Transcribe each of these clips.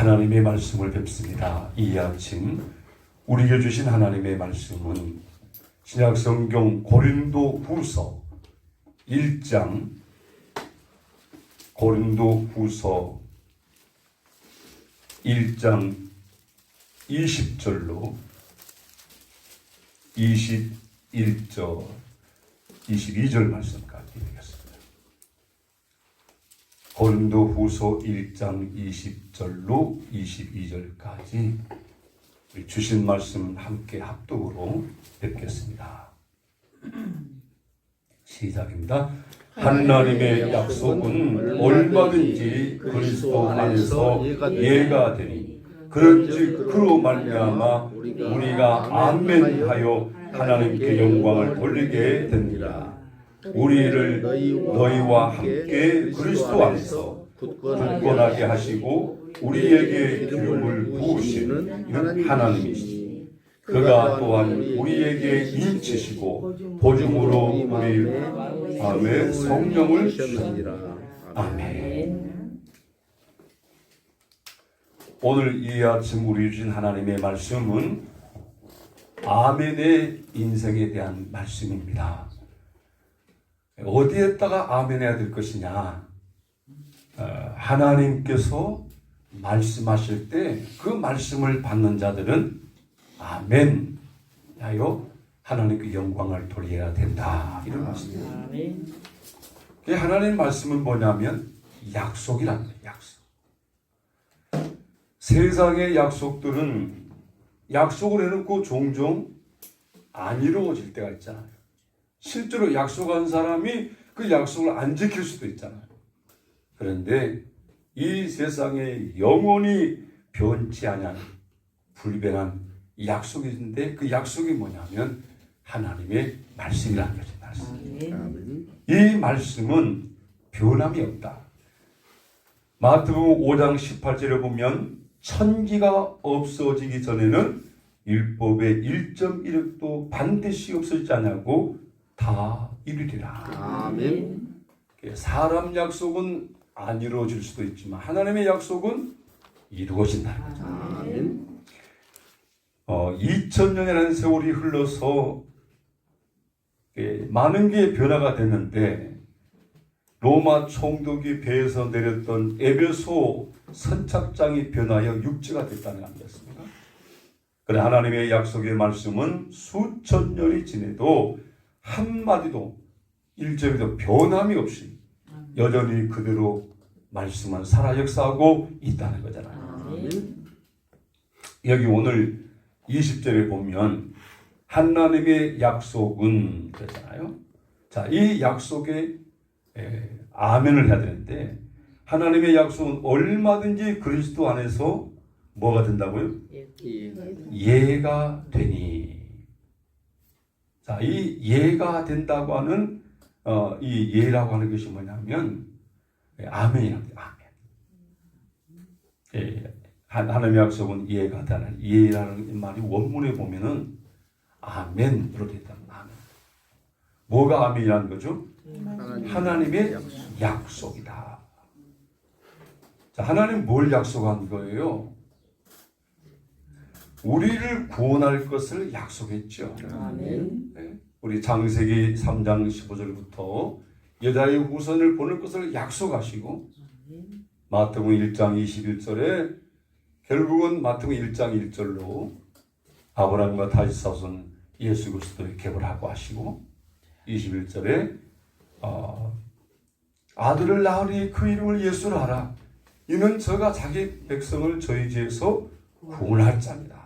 하나님의 말씀을 뵙습니다. 이 아침 우리에게 주신 하나님의 말씀은 신약 성경 고린도 후서 1장 고린도 후서 1장 20절로 21절 22절 말씀까지 되겠습니다. 고린도 후서 1장 20절로 22절까지 우리 주신 말씀 함께 합독으로 뵙겠습니다. 시작입니다. 하나님의 약속은 얼마든지 그리스도 안에서 예가 되니 그런즉 그로 말미암아 우리가 아멘하여 하나님께 영광을 돌리게 됩니다. 우리를 너희와 함께 그리스도 안에서 굳건하게 하시고 우리에게 기름을 부으시는 하나님이시니 그가 또한 우리에게 인치시고 보증으로 우리 마음에 성령을 주시니라. 아멘. 오늘 이 아침 우리 주신 하나님의 말씀은 아멘의 인생에 대한 말씀입니다. 어디에다가 아멘해야 될 것이냐? 어, 하나님께서 말씀하실 때 그 말씀을 받는 자들은 아멘 하여 하나님께 영광을 돌려야 된다 이런 말씀입니다. 그 하나님 말씀은 뭐냐면 약속이란 거예요. 약속. 세상의 약속들은 약속을 해놓고 종종 안 이루어질 때가 있잖아요. 실제로 약속한 사람이 그 약속을 안 지킬 수도 있잖아요. 그런데 이 세상에 영원히 변치 않은 불변한 약속이 있는데 그 약속이 뭐냐면 하나님의 말씀이라는 거죠. 말씀. 이 말씀은 변함이 없다. 마태복음 5장 18절에 보면 천기가 없어지기 전에는 율법의 1.1획도 반드시 없어지지 않냐고 다 이루리라. 아멘. 사람 약속은 안 이루어질 수도 있지만 하나님의 약속은 이루어진다는 거죠. 아멘. 어, 2000년이라는 세월이 흘러서 예, 많은 게 변화가 됐는데 로마 총독이 배에서 내렸던 에베소 선착장이 변하여 육지가 됐다는 거 아니겠습니까? 그래 하나님의 약속의 말씀은 수천 년이 지내도 한마디도 일점에도 변함이 없이 여전히 그대로 말씀은 살아 역사하고 있다는 거잖아요. 아멘. 여기 오늘 20절에 보면 하나님의 약속은 그러잖아요. 자, 이 약속에 에, 아멘을 해야 되는데 하나님의 약속은 얼마든지 그리스도 안에서 뭐가 된다고요? 예. 예가 되니. 자, 이 예가 된다고 하는 어, 이 예라고 하는 것이 뭐냐면 예, 아멘이랍니다. 아멘. 예, 하- 하나님의 약속은 예가 되는 예라는 말이 원문에 보면은 아멘으로 됐다. 아멘. 뭐가 아멘이라는 거죠? 하나님의 약속이다. 자, 하나님 뭘 약속한 거예요? 우리를 구원할 것을 약속했죠. 아멘. 네. 우리 장세기 3장 15절부터 여자의 후손을 보낼 것을 약속하시고 마태복음 1장 21절에 결국은 마태복음 1장 1절로 아브라함과 다윗 사손 예수 그리스도의 개발하고 하시고 21절에 어, 아들을 낳으니 그 이름을 예수라 하라 이는 저가 자기 백성을 저희 죄에서 구원할 자입니다.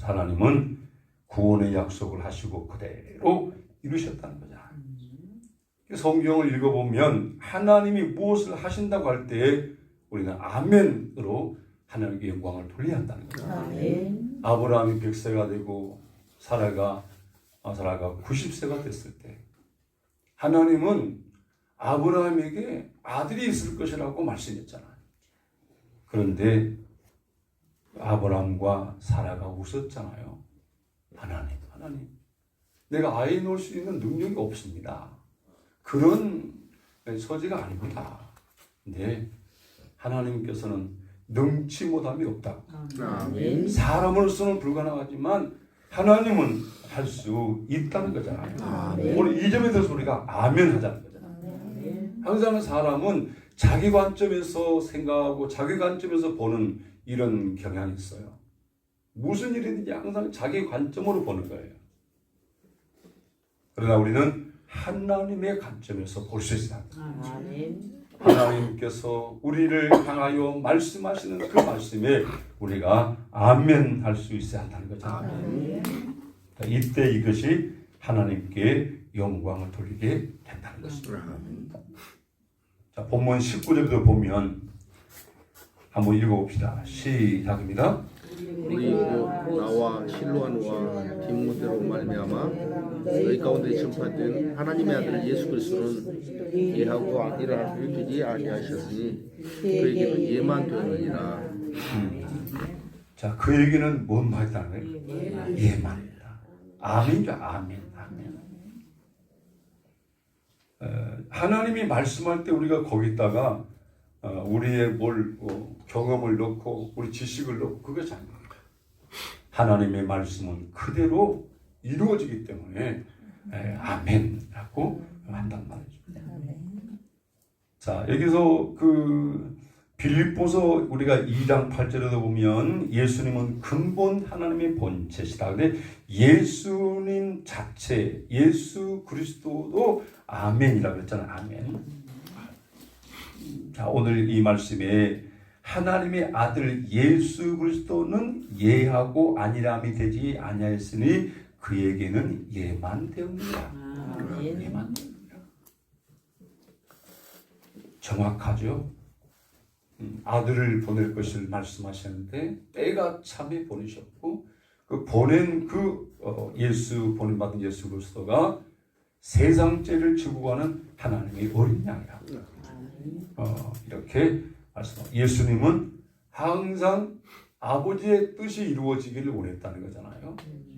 하나님은 구원의 약속을 하시고 그대로 이루셨다는 거죠. 성경을 읽어보면 하나님이 무엇을 하신다고 할때 우리는 아멘으로 하나님께 영광을 돌려야 한다는 거죠. 아브라함이 100세가 되고 사라가 아, 사라가 90세가 됐을 때 하나님은 아브라함에게 아들이 있을 것이라고 말씀했잖아요. 그런데 아브라함과 사라가 웃었잖아요. 하나님, 하나님, 내가 아이 놓을 수 있는 능력이 없습니다. 그런 처지가 아닙니다. 근데 하나님께서는 능치 못함이 없다. 아멘. 사람으로서는 불가능하지만 하나님은 할 수 있다는 거잖아요. 아멘. 오늘 이 점에 대해서 우리가 아멘 하자는 거잖아요. 항상 사람은 자기 관점에서 생각하고 자기 관점에서 보는 이런 경향이 있어요. 무슨 일이든지 항상 자기 관점으로 보는 거예요. 그러나 우리는 하나님의 관점에서 볼수 합니다. 하나님께서 우리를 향하여 말씀하시는 그 말씀에 우리가 아멘 할 수 있어야 한다는 거잖아요. 이때 이것이 하나님께 영광을 돌리게 된다는 것입니다. 자, 본문 19절도 보면 한번 읽어봅시다. 시작입니다. 우리 그 나와 실로아노와 디모데로 말미암아 너희 가운데 전파된 하나님의 아들 예수 그리스도는 예하고 수 되지 아니하셨으니 그에게는 예만 되느니라. 자, 그 얘기는 뭔 거예요? 예만이다. 아멘이죠. 아멘. 아멘. 어, 하나님이 말씀할 때 우리가 거기다가 어, 우리의 뭘 어, 경험을 넣고 우리 지식을 넣고 그것이 아니에요. 하나님의 말씀은 그대로 이루어지기 때문에 에, 아멘이라고 한단 말이죠. 자, 여기서 그 빌립보서 우리가 2장 8절에도 보면 예수님은 근본 하나님의 본체시다. 근데 예수님 자체, 예수 그리스도도 아멘이라고 그랬잖아요. 아멘. 자, 오늘 이 말씀에 하나님의 아들 예수 그리스도는 예하고 아니람이 되지 아니하였으니 그에게는 예만 되옵니다. 예만 되옵니다. 정확하죠? 음, 아들을 보낼 것을 말씀하셨는데 때가 참에 보내셨고 그 보낸 그 어, 예수 보낸 받은 예수 그리스도가 세상 죄를 지고 가는 하나님의 어린 양이라 어, 이렇게 말씀. 예수님은 항상 아버지의 뜻이 이루어지기를 원했다는 거잖아요.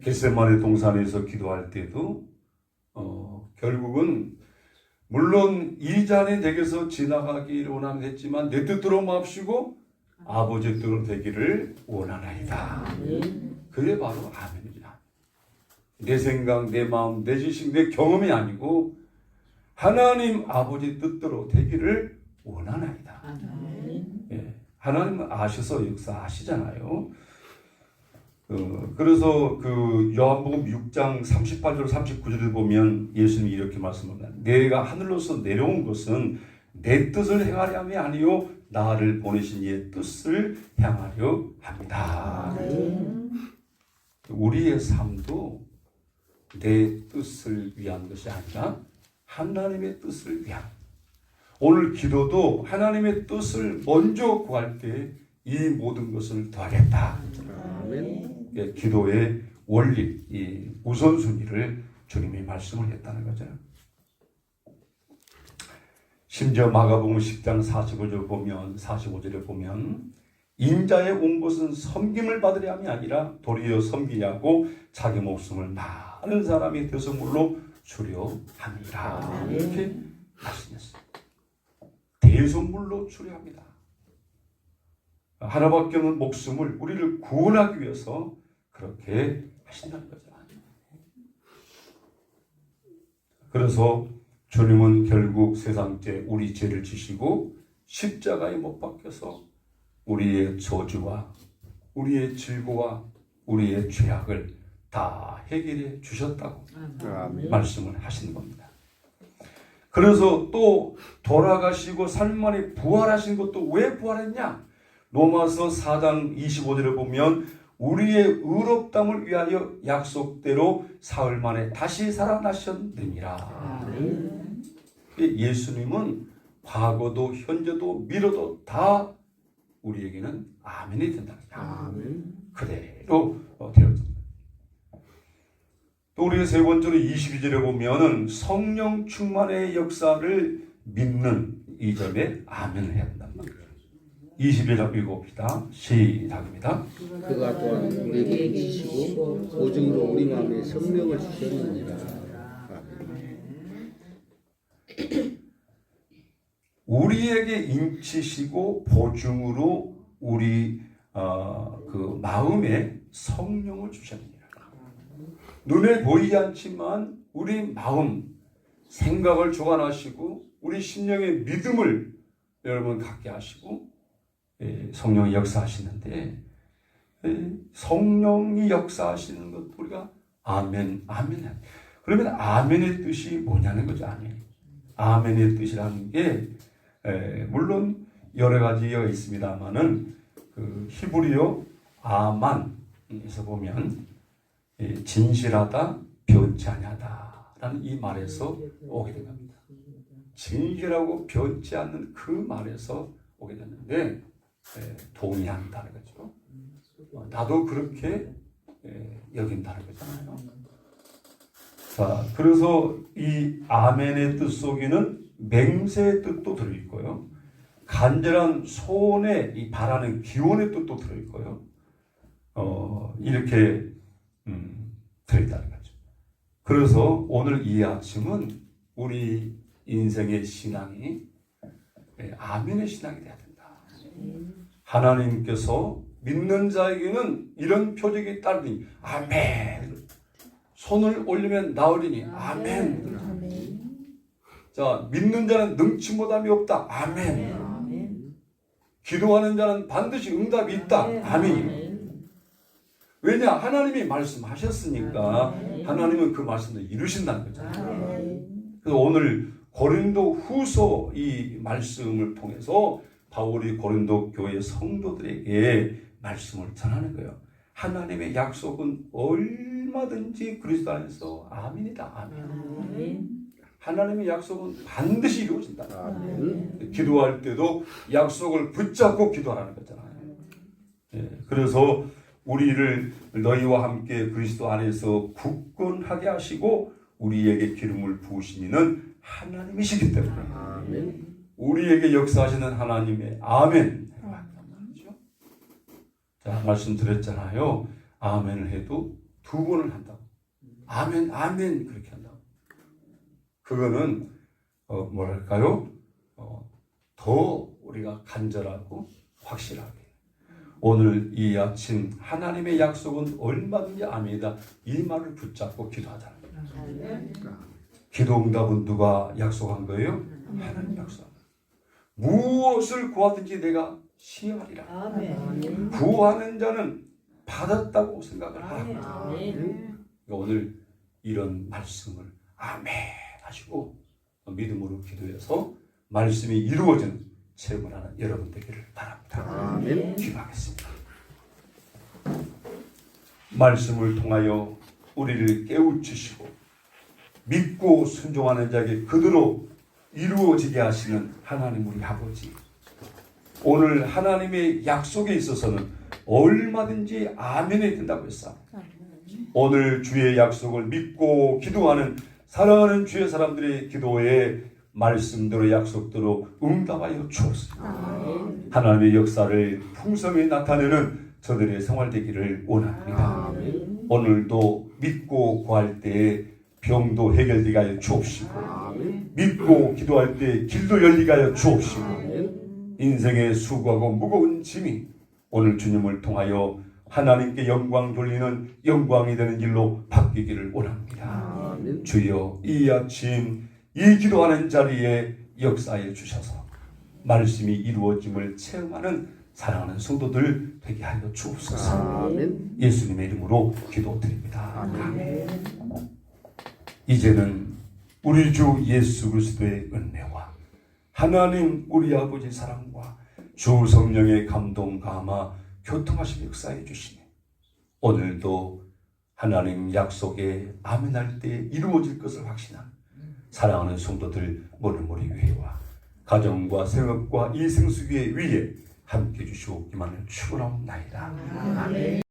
겟세마네 동산에서 기도할 때도 어, 결국은 물론 이 잔이 내게서 지나가기를 원하는 했지만 내 뜻대로 마옵시고 아버지 뜻대로 되기를 원하나이다. 그게 바로 아멘이다. 내 생각, 내 마음, 내 지식, 내 경험이 아니고 하나님 아버지 뜻대로 되기를 원하나이다. 예, 하나님은 아셔서 역사하시잖아요. 어, 그래서 그 요한복음 6장 38절 39절을 보면 예수님이 이렇게 말씀합니다. 내가 하늘로서 내려온 것은 내 뜻을 행하려 함이 아니요 나를 보내신 이의 뜻을 향하려 합니다. 우리의 삶도 내 뜻을 위한 것이 아니라 하나님의 뜻을 위한 오늘 기도도 하나님의 뜻을 먼저 구할 때 이 모든 것을 더하겠다. 아멘. 예, 기도의 원리, 이 우선순위를 주님이 말씀을 했다는 거죠. 심지어 마가복음 10장 45절 보면 45절에 보면 인자에 온 것은 섬김을 받으려 함이 아니라 도리어 섬기냐고 자기 목숨을 많은 사람이 대성물로 주려 함이라 이렇게 말씀했어요. 대성물로 주려 합니다. 하나밖에 없는 목숨을 우리를 구원하기 위해서 그렇게 하신다는 거죠. 그래서 주님은 결국 세상죄 우리 죄를 지시고 십자가에 못 박혀서 우리의 저주와 우리의 질고와 우리의 죄악을 다 해결해 주셨다고 아멘. 말씀을 하시는 겁니다. 그래서 또 돌아가시고 삶 만에 부활하신 것도 왜 부활했냐? 로마서 4장 25절에 보면 우리의 의롭담을 위하여 약속대로 사흘 만에 다시 살아나셨느니라. 예수님은 과거도 현재도 미래도 다 우리에게는 아멘이 된답니다. 아멘. 그대로 우리가 세 번째로 22절에 보면은 성령 충만의 역사를 믿는 이 점에 아멘을 해야 한단 말이에요. 21절 읽어봅시다. 시작입니다. 그가 또한 우리에게 인치시고 보증으로 우리 마음에 성령을 주셨느니라. 아멘. 우리에게 인치시고 보증으로 우리 어, 그 마음에 성령을 주셨느니라. 눈에 보이지 않지만 우리 마음 생각을 주관하시고 우리 심령의 믿음을 여러분 갖게 하시고 예, 성령이 역사하시는데 예, 성령이 역사하시는 것 우리가 아멘 아멘. 그러면 아멘의 뜻이 뭐냐는 거죠 아멘. 아멘의 뜻이라는 게 에, 물론 여러 가지가 있습니다만은 그 히브리어 아만에서 보면 예, 진실하다 변치 아니하다라는 이 말에서 오게 된 겁니다. 진실하고 변치 않는 그 말에서 오게 됐는데 예, 동의한다는 거죠. 어, 나도 그렇게 예, 여긴다는 거잖아요. 자, 그래서 이 아멘의 뜻 속에는 맹세의 뜻도 들어있고요. 간절한 소원의 이 바라는 기원의 뜻도 들어있고요. 어, 이렇게 음, 들어있다는 거죠. 그래서 오늘 이 아침은 우리 인생의 신앙이 예, 아멘의 신앙이 돼야 된다. 하나님께서 믿는 자에게는 이런 표적이 따르니 아멘. 손을 올리면 나오리니 아멘. 자 믿는 자는 능치 못함이 없다. 아멘. 기도하는 자는 반드시 응답이 있다. 아멘. 왜냐 하나님이 말씀하셨으니까 하나님은 그 말씀을 이루신다는 거잖아요. 그래서 오늘 고린도 후서 이 말씀을 통해서 바울이 고린도 교회 성도들에게 말씀을 전하는 거예요. 하나님의 약속은 얼마든지 그리스도 안에서 아멘이다. 아멘. 하나님의 약속은 반드시 이루어진다. 아멘. 기도할 때도 약속을 붙잡고 기도하라는 거잖아요. 예, 그래서 우리를 너희와 함께 그리스도 안에서 굳건하게 하시고 우리에게 기름을 부으신 이는 하나님이시기 때문에 아멘. 우리에게 역사하시는 하나님의 아멘. 자, 말씀드렸잖아요. 아멘을 해도 두 번을 한다고. 아멘, 아멘 그렇게 한다고. 그거는 어, 뭐랄까요? 어, 더 우리가 간절하고 확실하게. 오늘 이 아침 하나님의 약속은 얼마든지 아멘이다. 이 말을 붙잡고 기도하자는 거예요. 기도 응답은 누가 약속한 거예요? 하나님 약속. 무엇을 구하든지 내가 시하리라. 구하는 자는 받았다고 생각을 하라. 그러니까 오늘 이런 말씀을 아멘 하시고 믿음으로 기도해서 말씀이 이루어지는 체험을 하는 여러분 되기를 바랍니다. 아멘. 기도하겠습니다. 말씀을 통하여 우리를 깨우치시고 믿고 순종하는 자에게 그대로 이루어지게 하시는 하나님 우리 아버지. 오늘 하나님의 약속에 있어서는 얼마든지 아멘이 된다고 했어. 오늘 주의 약속을 믿고 기도하는 사랑하는 주의 사람들의 기도에 말씀대로 약속대로 응답하여 주옵소서. 하나님의 역사를 풍성히 나타내는 저들의 생활 되기를 원합니다. 오늘도 믿고 구할 때 병도 해결되게 하여 주옵시고 믿고 기도할 때 길도 열리게 하여 주옵시고 인생의 수고하고 무거운 짐이 오늘 주님을 통하여 하나님께 영광 돌리는 영광이 되는 일로 바뀌기를 원합니다. 아멘. 주여 이 아침 이 기도하는 자리에 역사해 주셔서 말씀이 이루어짐을 체험하는 사랑하는 성도들 되게 하여 주옵소서. 아멘. 예수님의 이름으로 기도드립니다. 이제는 우리 주 예수 그리스도의 은혜와 하나님 우리 아버지 사랑과 주 성령의 감동 감화 교통하심 역사해 주시네. 오늘도 하나님 약속에 아멘할 때 이루어질 것을 확신한 사랑하는 성도들 모르모리 위에와 가정과 생업과 이 생수기의 위에 함께 주시옵기만을 축원하옵나이다.